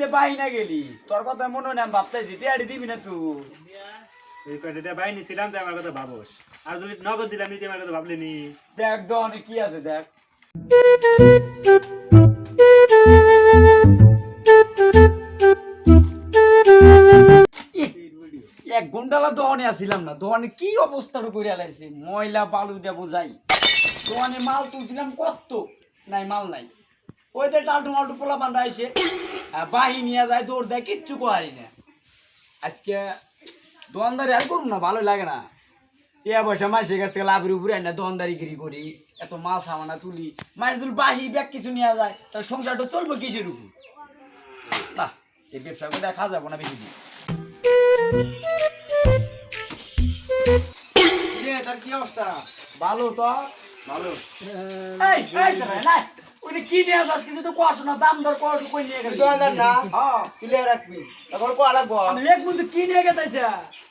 যে পাই না গেলি। তোর কথা মনে হয় না ভাবতেছি টিয়াড়ি দিবি না তুই? এই কয়টা বাই নিছিলাম তো আমার কথা ভাবোস। আর যদি নগদ দিলাম নিজে আমার কথা ভাবলি নি? দেখ দহনে কি আছে দেখ। এক ঘন্টালা দোকানে আসিলাম না। দোকানে কি অবস্থাটা করে আলাইছে ময়লা বালু দিয়ে বোঝাই। দোকানে মাল তুলছিলাম কত নাই মাল নাই। ওই তো টালটু মালটু পোলা বান্ধা আইসে বাহি নিয়ে যায় দৌড় দেয় কিচ্ছু কহারি না। আজকে দোকানদারি আর করুন না ভালো লাগে না। টিয়া পয়সা মাসের কাছ থেকে লাভের উপরে আনি না দোকানদারি গিরি করি এত মাছ সামানা তুলি মাছ যদি বাহি ব্যাগ কিছু নিয়ে যায় তাহলে সংসারটা চলবে কিসের উপর? না এই ব্যবসা করে দেখা যাব না বেশি কি অবস্থা? ভালো তো। ভালো। এই এই ছেলে, নাই। ওইটা কি নিয়ে যাস? কিছু তো কোয়াশো না দাম দর কত কই নিয়ে গেলি? তুই দোকানদার না। হ্যাঁ তুলে রাখবি। তখন কো লাগবো? আমি লেখ বন্ধু কি নিয়ে গেছে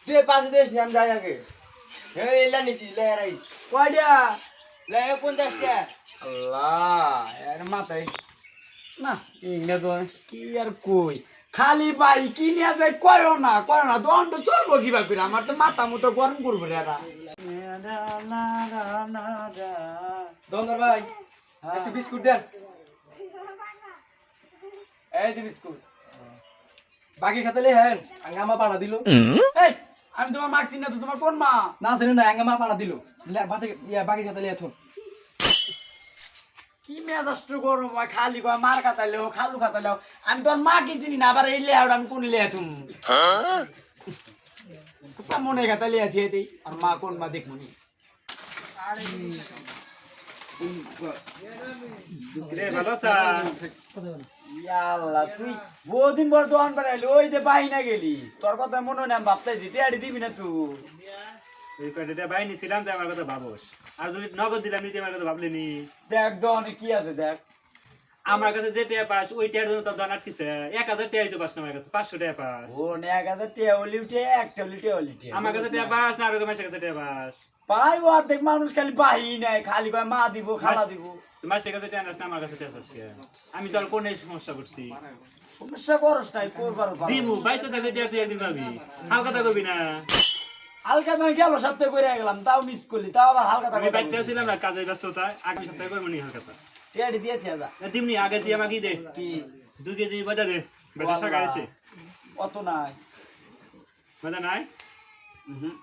তুই পাশে দেশ নিয়ে আমি যাই আগে। হে এলা নিছি লে রাইস। কয়টা লে পঞ্চাশ টাকা আল্লাহ এর মাথায়। না তো কি আর কই? খালি ভাই কি নিয়ে যায় কয়ও না কয় না তো চলবো কিবা করে আমার তো মাথা মতো গরম করব রে এরা। দোকানদার ভাই একটু বিস্কুট দেন। এই যে বিস্কুট। বাকি খাতালে হ্যাঁ আঙ্গামা পাড়া দিল। এই আমি তোমার মার্কস না তো তোমার কোন মা? না শুনে না আঙ্গামা পাড়া দিল। বাকি বাকি খাতালে এখন কি মেজাজটা গরম হয়? খালি কয় মার হোক খালু হোক আমি তোর মা কি চিনি না আবার এই আমি কোন লেহা তুমি? আচ্ছা মনে খাতা লেহা দিয়ে দিই। আর মা কোন মা দেখব নি? রে ভালো আছা? ইয়াল্লা তুই বহুদিন পর দোকান বানাইলি ওই যে পাই না গেলি। তোর কথা মনে হয় না দিবি না তুই? নিছিলাম তো আমার কথা ভাবোস। আর যদি নগদ দিলাম নিজে আমার কথা ভাবলি নি। দেখ কি আছে দেখ? আমার কাছে যে টাকা পাস ওই টাকার জন্য তোর দন আটকিছে। এক হাজার না আমার কাছে পাঁচশো টাকা পাস। ও নে এক হাজার টিয়া হলি উঠে একটা হলি টিয়া হলি টিয়া। আমার কাছে টাকা পাস না আর কাছে টাকা পাস। অর্ধেক মানুষ খালি বাহি নাই খালি কয় মা দিব খালা দিব। তোমার সে কাছে না আমার কাছে টাকা পাস? আমি তোর কোন সমস্যা করছি? সমস্যা করস নাই করবার। দিমু বাইশে থাকলে টাকা তুই একদিন পাবি হালকা কথা কবি না। হালকা দামে গেল সপ্তাহে করে গেলাম তাও মিস করলি তাও আবার হালকা আমি বাইতে ছিলাম না কাজের ব্যস্ততা আগামী সপ্তাহে করব নি হালকা টিয়াড়ি দিয়েছে যা। দিমনি আগে দিয়ে আমাকে দে কি? দু কেজি বাজা দে বেটা শাক আছে। অত নাই। বাজা নাই?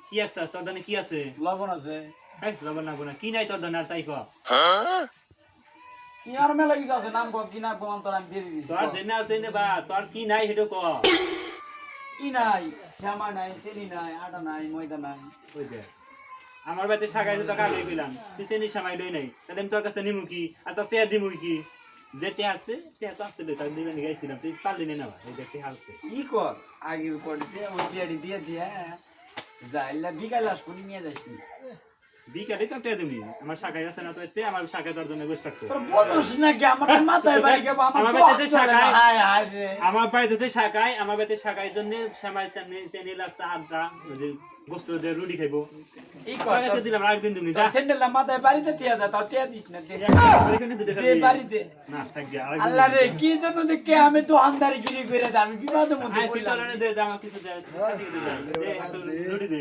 কি আছে তোর দানে কি আছে? লবণ আছে। এই লবণ না না কি নাই তোর দানে আর তাই ক? কি আর মেলা কিছু আছে নাম কম কি না কম তোর আমি দিয়ে দিচ্ছি তোর দেনে আছে নে বা তোর কি নাই সেটা ক। কি নাই শ্যামা নাই চিনি নাই আটা নাই ময়দা নাই। দে আমার বাড়িতে শাক আছে তোকে আগে কইলাম তুই চিনি শ্যামাই লই নাই তাহলে আমি তোর কাছে নিমু কি আর তোর পেঁয়াজ দিমু কি? যে টেয়া আছে টেয়া তো আসছে তার দিবেন গাইছিলাম তুই পারলি না নেওয়া এই দেখতে হালছে কি কর আগের পড়ছে ওই টিয়াড়ি দিয়ে দিয়ে যাইলা বিকাল আসব নিয়ে যাস নি বিকালে তো টেয়া দিবি আমার শাকাই আছে না তো আমার শাকাই তোর জন্য বসে থাকতো তোর বলস নাকি? আমার মাথায় বাড়ি গেবো আমার আমার তো বাড়িতে যে শাখায়- হায় হায় রে। আমার বাড়িতে হচ্ছে আমার বাড়িতে শাকাই জন্য শ্যামাই চেনি চেনি লাগছে আদা যে গোস্ত দিয়ে রুটি খাইবো। এই কথা দিলাম আরেকদিন দিবনি যা। স্যান্ডেলটা মাথায় বাড়িতে দিয়ে যা তাও টিয়া দিস না দে। ওইখানে দুটো দে খাবি। বাড়িতে। না থাক গিয়া আল্লাহ রে কি জন্য যে কে আমি তো আন্দারি গিরি করে দে আমি বিপদের মধ্যে পড়লাম। দে, দে আমার কিছু দে, দিয়ে দে, দে, দে, একটু রুটি দে।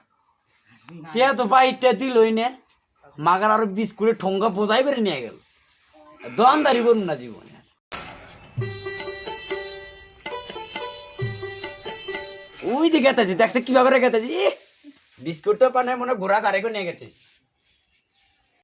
টিয়া তো বাইকটা দিলই নে। মাগার আরও বিস্কুটে ঠোঙ্গা বোঝাই বেড়ে নিয়ে গেল। দোয়ানদারি করুন না জীবনে। ওই যে গেতেছি, দেখছে কীভাবে গেতেছি? বিস্কুট তো পানে মনে ঘোরা কারে করে নিয়ে গেতেছি।